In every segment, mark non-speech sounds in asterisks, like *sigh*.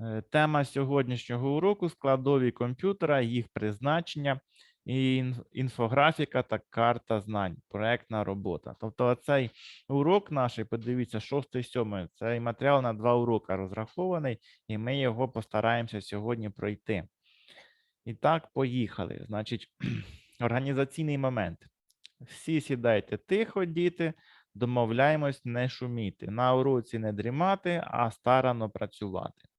Е, Тема сьогоднішнього уроку складові комп'ютера, їх призначення і інфографіка та карта знань, проектна робота. Тобто, цей урок наш, подивіться, 6-7, цей матеріал на два уроки розрахований, і ми його постараємося сьогодні пройти. І так, поїхали. Значить, *clears throat* організаційний момент. Всі сідайте тихо, діти, домовляємось не шуміти. На уроці не дрімати, а старано працювати.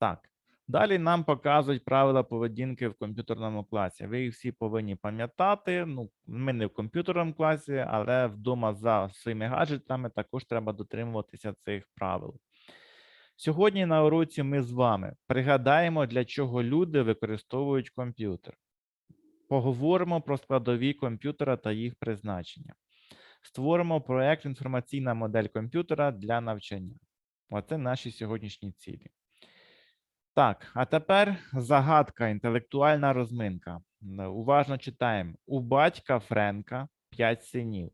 Так. Далі нам показують правила поведінки в комп'ютерному класі. Ви їх всі повинні пам'ятати. Ну, ми не в комп'ютерному класі, але вдома за своїми гаджетами також треба дотримуватися цих правил. Сьогодні на уроці ми з вами пригадаємо, для чого люди використовують комп'ютер. Поговоримо про складові комп'ютера та їх призначення. Створимо проект інформаційна модель комп'ютера для навчання. Оце наші сьогоднішні цілі. Так, а тепер загадка, інтелектуальна розминка. Уважно читаємо. У батька Френка п'ять синів.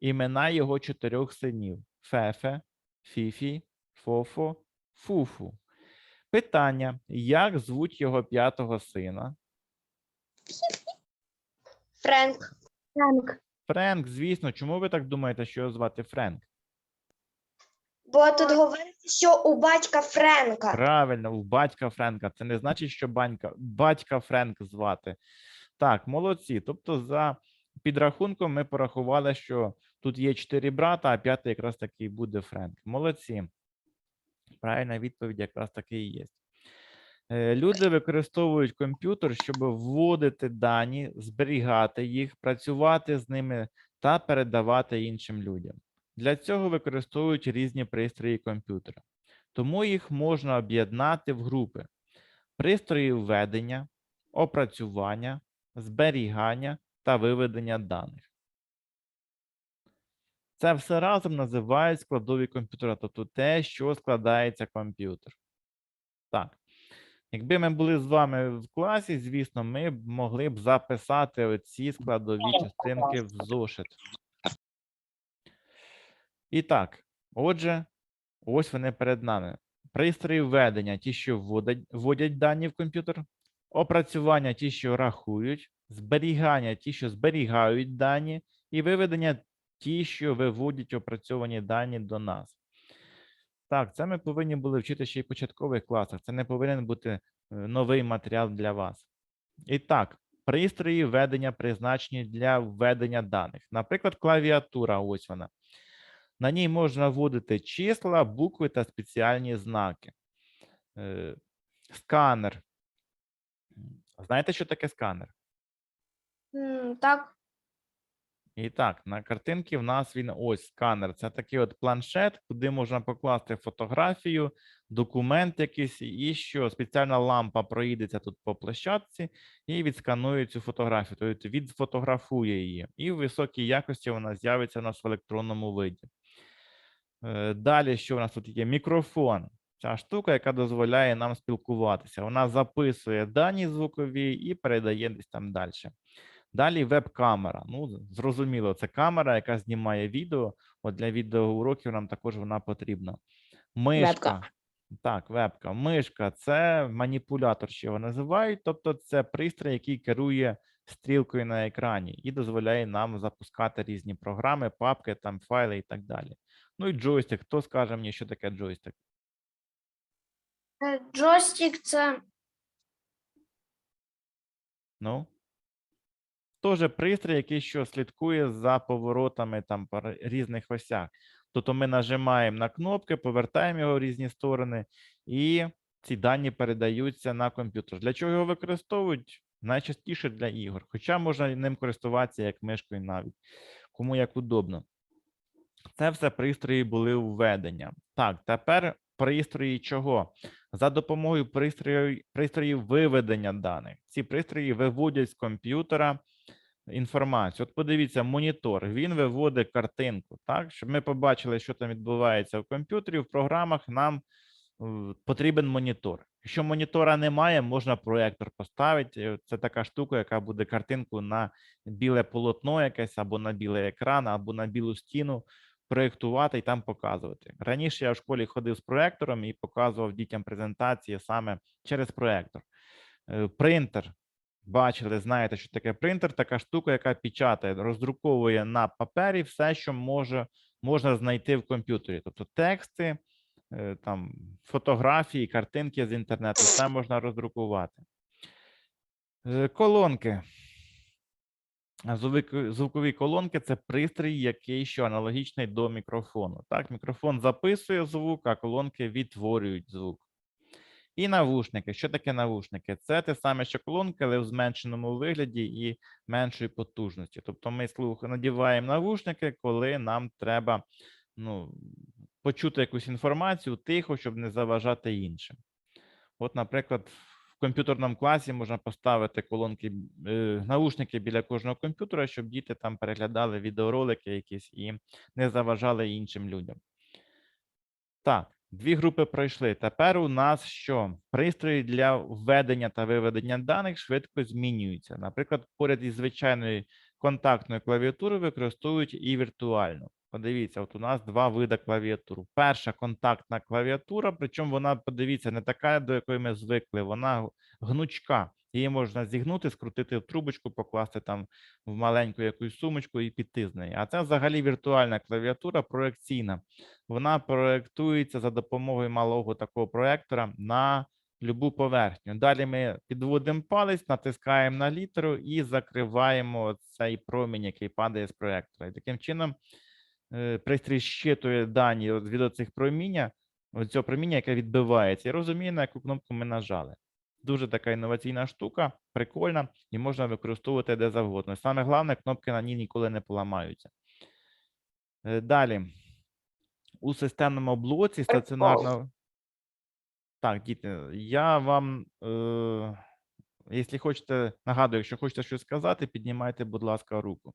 Імена його чотирьох синів: Фефе, Фіфі, Фофо, Фуфу. Питання: як звуть його п'ятого сина? Френк. Френк. Френк, звісно, чому ви так думаєте, що його звати Френк? Бо тут говориться, що у батька Френка. Правильно, у батька Френка. Це не значить, що банька, батька Френк звати. Так, молодці. Тобто, за підрахунком ми порахували, що тут є чотири брата, а п'ятий якраз таки буде Френк. Молодці. Правильна відповідь якраз таки і є. Е, Люди використовують комп'ютер, щоб вводити дані, зберігати їх, працювати з ними та передавати іншим людям. Для цього використовують різні пристрої комп'ютера. Тому їх можна об'єднати в групи: пристрої введення, опрацювання, зберігання та виведення даних. Це все разом називають складові комп'ютера, тобто те, що складається комп'ютер. Так. Якби ми були з вами в класі, звісно, ми могли б записати оці складові частинки в зошит. І так, отже, ось вони перед нами. Пристрої введення, ті, що вводять, вводять дані в комп'ютер, опрацювання, ті, що рахують, зберігання, ті, що зберігають дані, і виведення, ті, що виводять опрацьовані дані до нас. Так, це ми повинні були вчити ще й в початкових класах. Це не повинен бути е, новий матеріал для вас. І так, пристрої введення призначені для введення даних. Наприклад, клавіатура, ось вона. На ній можна вводити числа, букви та спеціальні знаки. Е, Сканер. Знаєте, що таке сканер? М, Так. І так, на картинці в нас він ось сканер. Це такий от планшет, куди можна покласти фотографію, документ якийсь, і що спеціальна лампа проїдеться тут по площадці і відсканує цю фотографію, тобто відфотографує її. І в високій якості вона з'явиться у нас в електронному виді. Е, Далі, що у нас тут є? Мікрофон. Ця штука, яка дозволяє нам спілкуватися. Вона записує дані звукові і передає десь там далі. Далі веб-камера. Ну, зрозуміло, це камера, яка знімає відео. От для відеоуроків нам також вона потрібна. Мишка. Так, вебка. Мишка це маніпулятор, що його називають. Тобто, це пристрій, який керує стрілкою на екрані і дозволяє нам запускати різні програми, папки, там файли і так далі. Ну і джойстик. Хто скаже мені, що таке джойстик? Е, Джойстик це Ну. Тоже пристрій, який що слідкує за поворотами там по різних осях. Тобто ми нажимаємо на кнопки, повертаємо його в різні сторони, і ці дані передаються на комп'ютер. Для чого його використовують? Найчастіше для ігор. Хоча можна ним користуватися як мишкою навіть, кому як удобно. Це все пристрої були введення. Так, тепер пристрої чого? За допомогою пристроїв, пристроїв виведення даних. Ці пристрої виводять з комп'ютера інформацію. От подивіться, монітор. Він виводить картинку, так, щоб ми побачили, що там відбувається в комп'ютері. В програмах нам е, потрібен монітор. Якщо монітора немає, можна проєктор поставити. Е, Це така штука, яка буде картинку на біле полотно якесь, або на білий екран, або на білу стіну проєктувати і там показувати. Раніше я в школі ходив з проектором і показував дітям презентації саме через проектор. Е, Принтер. Бачили, знаєте, що таке принтер, така штука, яка печатає, роздруковує на папері все, що може, можна знайти в комп'ютері. Тобто тексти, е, там, фотографії, картинки з інтернету, все можна роздрукувати. Е, Колонки. Звукові колонки це пристрій, який що аналогічний до мікрофону. Так, мікрофон записує звук, а колонки відтворюють звук. І навушники. Що таке навушники? Це те саме, що колонки, але в зменшеному вигляді і меншої потужності. Тобто ми надіваємо навушники, коли нам треба ну, почути якусь інформацію тихо, щоб не заважати іншим. От, наприклад, комп'ютерному класі можна поставити колонки, е, наушники біля кожного комп'ютера, щоб діти там переглядали відеоролики якісь і не заважали іншим людям. Так, дві групи пройшли. Тепер у нас що? Пристрої для введення та виведення даних швидко змінюються. Наприклад, поряд із звичайною контактною клавіатурою використовують і віртуальну. Подивіться, от у нас два види клавіатур. Перша контактна клавіатура, причому вона, подивіться, не така, до якої ми звикли, вона гнучка. Її можна зігнути, скрутити в трубочку, покласти там в маленьку якусь сумочку і піти з неї. А це взагалі віртуальна клавіатура проекційна. Вона проєктується за допомогою малого такого проектора на любу поверхню. Далі ми підводимо палець, натискаємо на літеру і закриваємо цей промінь, який падає з проектора. І таким чином пристрій щитує дані від оцих проміння, от цього проміння, яке відбивається, і розуміє, на яку кнопку ми нажали. Дуже така інноваційна штука, прикольна, і можна використовувати де завгодно. Саме головне, кнопки на ній ніколи не поламаються. Е, Далі. У системному блоці стаціонарного. Так, діти, я вам, е, якщо хочете, нагадую, якщо хочете щось сказати, піднімайте, будь ласка, руку.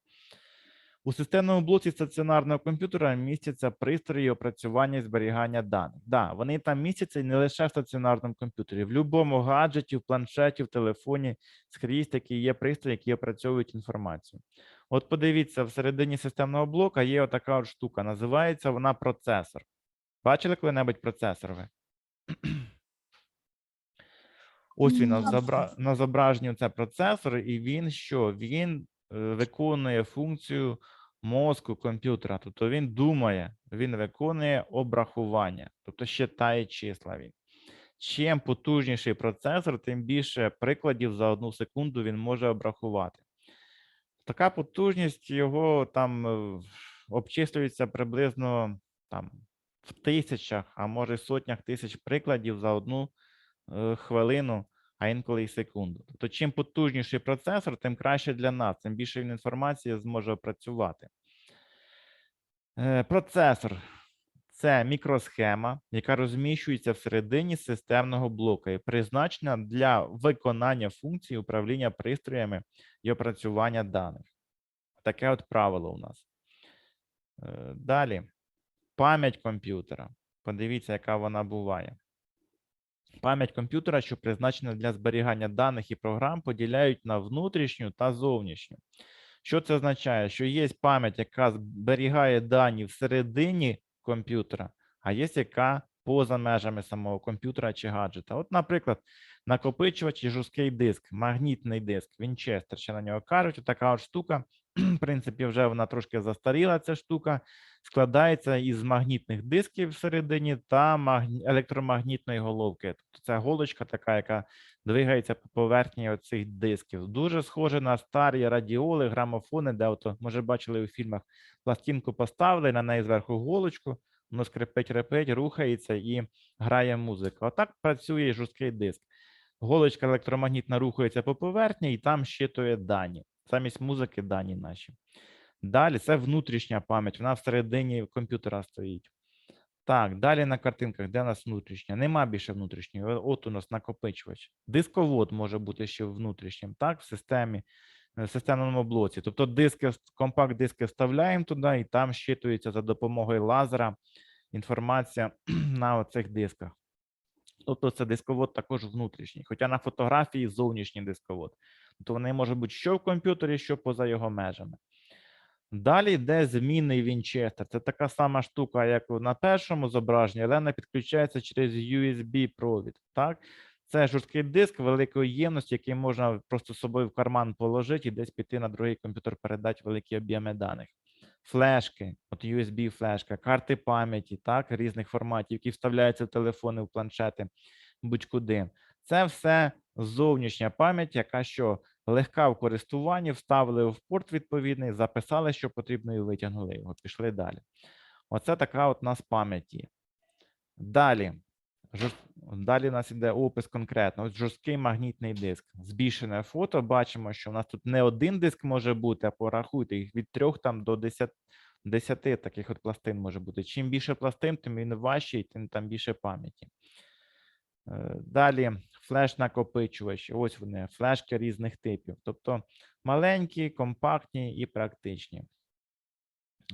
У системному блоці стаціонарного комп'ютера містяться пристрої опрацювання і зберігання даних. Да, вони там містяться не лише в стаціонарному комп'ютері. В будь-якому гаджеті, в планшеті, в телефоні скрізь такі є пристрої, які опрацьовують інформацію. От подивіться, всередині системного блока є отака от штука. Називається вона процесор. Бачили коли-небудь процесор ви? *clears throat* Ось він на, зображенні це процесор, і він що? Він е, виконує функцію мозку комп'ютера. Тобто він думає, він виконує обрахування, тобто считає числа він. Чим потужніший процесор, тим більше прикладів за одну секунду він може обрахувати. Така потужність його там е, обчислюється приблизно там, в тисячах, а може сотнях тисяч прикладів за одну е, хвилину, а інколи й секунду. Тобто, чим потужніший процесор, тим краще для нас, тим більше він інформації зможе опрацювати. Е, Процесор це мікросхема, яка розміщується всередині системного блока і призначена для виконання функцій управління пристроями і опрацювання даних. Таке от правило у нас. Е, Далі. Пам'ять комп'ютера. Подивіться, яка вона буває. Пам'ять комп'ютера, що призначена для зберігання даних і програм, поділяють на внутрішню та зовнішню. Що це означає? Що є пам'ять, яка зберігає дані всередині комп'ютера, а є яка поза межами самого комп'ютера чи гаджета. От, наприклад, накопичувач і жорсткий диск, магнітний диск, Вінчестер, ще на нього кажуть, така от штука. В принципі, вже вона трошки застаріла, ця штука. Складається із магнітних дисків всередині та електромагнітної головки. Тобто це голочка така, яка двигається по поверхні оцих дисків. Дуже схоже на старі радіоли, грамофони, де ото, може, бачили у фільмах, пластинку поставили, на неї зверху голочку, воно скрипить, репить, рухається і грає музика. Отак працює жорсткий диск. Голочка електромагнітна рухається по поверхні і там щитує дані. Замість музики дані наші. Далі це внутрішня пам'ять, вона всередині комп'ютера стоїть. Так, далі на картинках, де у нас внутрішня? Нема більше внутрішньої. От у нас накопичувач. Дисковод може бути ще внутрішнім, так, в системі, е, в системному блоці. Тобто диски, компакт-диски вставляємо туди, і там щитується за допомогою лазера інформація *clears throat* на оцих дисках. Тобто це дисковод також внутрішній, хоча на фотографії зовнішній дисковод. Тобто вони можуть бути що в комп'ютері, що поза його межами. Далі йде змінний Вінчестер. Це така сама штука, як на першому зображенні, але вона підключається через USB-провід. Так? Це жорсткий диск великої ємності, який можна просто з собою в карман положити і десь піти на другий комп'ютер, передати великі об'єми даних. Флешки, от USB-флешка, карти пам'яті, так, різних форматів, які вставляються в телефони, в планшети, будь-куди. Це все зовнішня пам'ять, яка що легка в користуванні, вставили в порт відповідний, записали, що потрібно, і витягнули його. Пішли далі. Оце така от у нас пам'ять є. Далі. Далі у нас іде опис конкретно. Ось жорсткий магнітний диск. Збільшене фото. Бачимо, що у нас тут не один диск може бути, а порахуйте їх від 3 там до 10, 10 таких от пластин може бути. Чим більше пластин, тим він важчий, тим там більше пам'яті. Е, Далі флеш-накопичувачі. Ось вони, флешки різних типів. Тобто маленькі, компактні і практичні.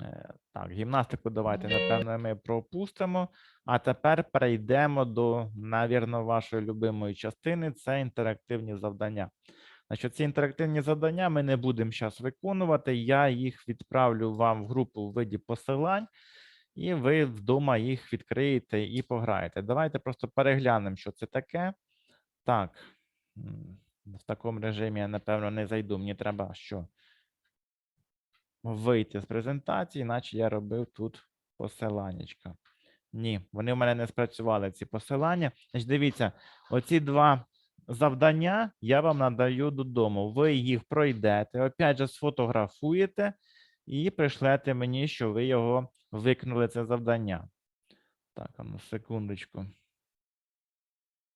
Е, Так, гімнастику давайте, напевно, ми пропустимо. А тепер перейдемо до, навірно, вашої любимої частини це інтерактивні завдання. Значить, ці інтерактивні завдання ми не будемо зараз виконувати. Я їх відправлю вам в групу у виді посилань, і ви вдома їх відкриєте і пограєте. Давайте просто переглянемо, що це таке. Так, в такому режимі я, напевно, не зайду. Мені треба що? Вийти з презентації, наче я робив тут посиланнячка. Ні, вони в мене не спрацювали, ці посилання. Значить, дивіться, оці два завдання я вам надаю додому. Ви їх пройдете, опять же, сфотографуєте і пришлете мені, що ви його виконали, це завдання. Так, ну секундочку.